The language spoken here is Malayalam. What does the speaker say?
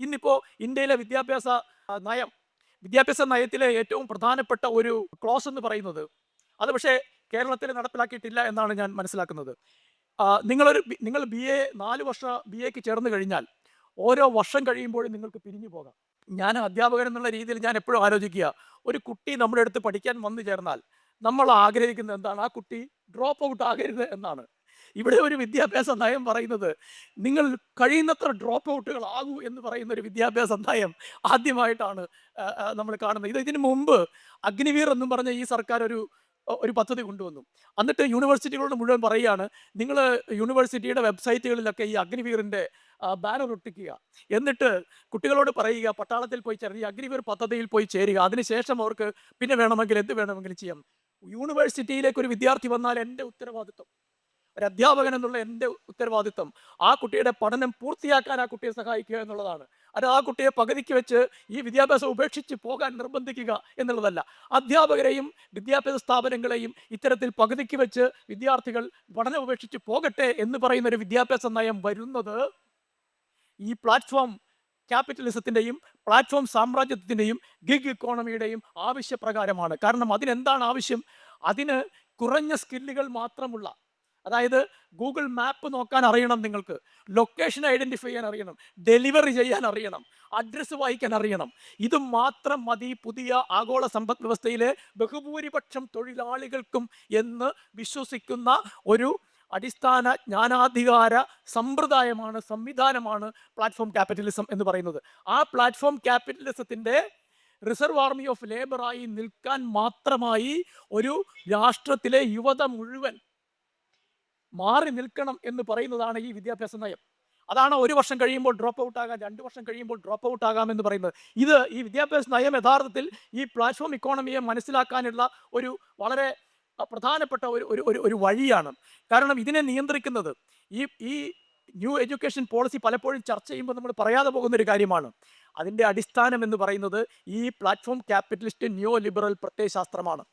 ഇന്നിപ്പോൾ ഇന്ത്യയിലെ വിദ്യാഭ്യാസ നയം വിദ്യാഭ്യാസ നയത്തിലെ ഏറ്റവും പ്രധാനപ്പെട്ട ഒരു ക്ലോസ് എന്ന് പറയുന്നത് അത് പക്ഷേ കേരളത്തിൽ നടപ്പിലാക്കിയിട്ടില്ല എന്നാണ് ഞാൻ മനസ്സിലാക്കുന്നത്. നിങ്ങളൊരു നിങ്ങൾ ബി എ നാല് വർഷ ബി എക്ക് ചേർന്ന് കഴിഞ്ഞാൽ ഓരോ വർഷം കഴിയുമ്പോഴും നിങ്ങൾക്ക് പിരിഞ്ഞു പോകാം. ഞാൻ അധ്യാപകൻ എന്നുള്ള രീതിയിൽ ഞാൻ എപ്പോഴും ആലോചിക്കുക. ഒരു കുട്ടി നമ്മുടെ അടുത്ത് പഠിക്കാൻ വന്നു ചേർന്നാൽ നമ്മൾ ആഗ്രഹിക്കുന്നത് എന്താണ്? ആ കുട്ടി ഡ്രോപ്പ് ഔട്ട് ആകരുത് എന്നാണ്. ഇവിടെ ഒരു വിദ്യാഭ്യാസ നയം പറയുന്നത് നിങ്ങൾ കഴിയുന്നത്ര ഡ്രോപ്പ് ഔട്ടുകൾ ആകൂ എന്ന് പറയുന്ന ഒരു വിദ്യാഭ്യാസ നയം ആദ്യമായിട്ടാണ് നമ്മൾ കാണുന്നത്. ഇത് ഇതിനു മുമ്പ് അഗ്നിവീർ എന്നും പറഞ്ഞ ഈ സർക്കാർ ഒരു ഒരു പദ്ധതി കൊണ്ടുവന്നു. എന്നിട്ട് യൂണിവേഴ്സിറ്റികളോട് മുഴുവൻ പറയുകയാണ് നിങ്ങൾ യൂണിവേഴ്സിറ്റിയുടെ വെബ്സൈറ്റുകളിലൊക്കെ ഈ അഗ്നിവീറിന്റെ ബാനർ ഒട്ടിക്കുക. എന്നിട്ട് കുട്ടികളോട് പറയുക പട്ടാളത്തിൽ പോയി ചേരുക ഈ അഗ്നിവീർ പദ്ധതിയിൽ പോയി ചേരുക. അതിനുശേഷം അവർക്ക് പിന്നെ വേണമെങ്കിൽ എന്ത് വേണമെങ്കിലും ചെയ്യാം. യൂണിവേഴ്സിറ്റിയിലേക്ക് ഒരു വിദ്യാർത്ഥി വന്നാൽ എന്റെ ഉത്തരവാദിത്വം. ഒരു അധ്യാപകൻ എന്നുള്ള എന്റെ ഉത്തരവാദിത്വം. ആ കുട്ടിയുടെ പഠനം പൂർത്തിയാക്കാൻ ആ കുട്ടിയെ സഹായിക്കുക എന്നുള്ളതാണ്. അത് ആ കുട്ടിയെ പകുതിക്ക് വെച്ച് ഈ വിദ്യാഭ്യാസം ഉപേക്ഷിച്ച് പോകാൻ നിർബന്ധിക്കുക എന്നുള്ളതല്ല. അധ്യാപകരെയും വിദ്യാഭ്യാസ സ്ഥാപനങ്ങളെയും ഇത്തരത്തിൽ പകുതിക്ക് വെച്ച് വിദ്യാർത്ഥികൾ പഠനം ഉപേക്ഷിച്ച് പോകട്ടെ എന്ന് പറയുന്ന ഒരു വിദ്യാഭ്യാസ നയം വരുന്നത് ഈ പ്ലാറ്റ്ഫോം ക്യാപിറ്റലിസത്തിന്റെയും പ്ലാറ്റ്ഫോം സാമ്രാജ്യത്തിന്റെയും ഗിഗ് ഇക്കോണമിയുടെയും ആവശ്യപ്രകാരമാണ്. കാരണം അതിനെന്താണ് ആവശ്യം? അതിന് കുറഞ്ഞ സ്കില്ലുകൾ മാത്രമുള്ള അതായത് ഗൂഗിൾ മാപ്പ് നോക്കാൻ അറിയണം നിങ്ങൾക്ക്. ലൊക്കേഷൻ ഐഡന്റിഫൈ ചെയ്യാൻ അറിയണം. ഡെലിവറി ചെയ്യാൻ അറിയണം. അഡ്രസ്സ് വായിക്കാൻ അറിയണം. ഇത് മാത്രം മതി പുതിയ ആഗോള സമ്പദ് വ്യവസ്ഥയിലെ ബഹുഭൂരിപക്ഷം തൊഴിലാളികൾക്കും എന്ന് വിശ്വസിക്കുന്ന ഒരു അടിസ്ഥാന ജ്ഞാനാധികാര സമ്പ്രദായമാണ് സംവിധാനമാണ് പ്ലാറ്റ്ഫോം ക്യാപിറ്റലിസം എന്ന് പറയുന്നത്. ആ പ്ലാറ്റ്ഫോം ക്യാപിറ്റലിസത്തിന്റെ റിസർവ് ആർമി ഓഫ് ലേബറായി നിൽക്കാൻ മാത്രമായി ഒരു രാഷ്ട്രത്തിലെ യുവത മുഴുവൻ മാറി നിൽക്കണം എന്ന് പറയുന്നതാണ് ഈ വിദ്യാഭ്യാസ നയം. അതാണ് ഒരു വർഷം കഴിയുമ്പോൾ ഡ്രോപ്പ് ഔട്ട് ആകാം രണ്ട് വർഷം കഴിയുമ്പോൾ ഡ്രോപ്പ് ഔട്ട് ആകാം എന്ന് പറയുന്നത്. ഇത് ഈ വിദ്യാഭ്യാസ നയം യഥാർത്ഥത്തിൽ ഈ പ്ലാറ്റ്ഫോം ഇക്കോണമിയെ മനസ്സിലാക്കാനുള്ള ഒരു വളരെ പ്രധാനപ്പെട്ട ഒരു ഒരു ഒരു വഴിയാണ്. കാരണം ഇതിനെ നിയന്ത്രിക്കുന്നത് ഈ ഈ ന്യൂ എഡ്യൂക്കേഷൻ പോളിസി പലപ്പോഴും ചർച്ച ചെയ്യുമ്പോൾ നമ്മൾ പറയാതെ പോകുന്ന ഒരു കാര്യമാണ്. അതിന്റെ അടിസ്ഥാനം എന്ന് പറയുന്നത് ഈ പ്ലാറ്റ്ഫോം ക്യാപിറ്റലിസ്റ്റ് ന്യൂ ലിബറൽ പ്രത്യയശാസ്ത്രമാണ്.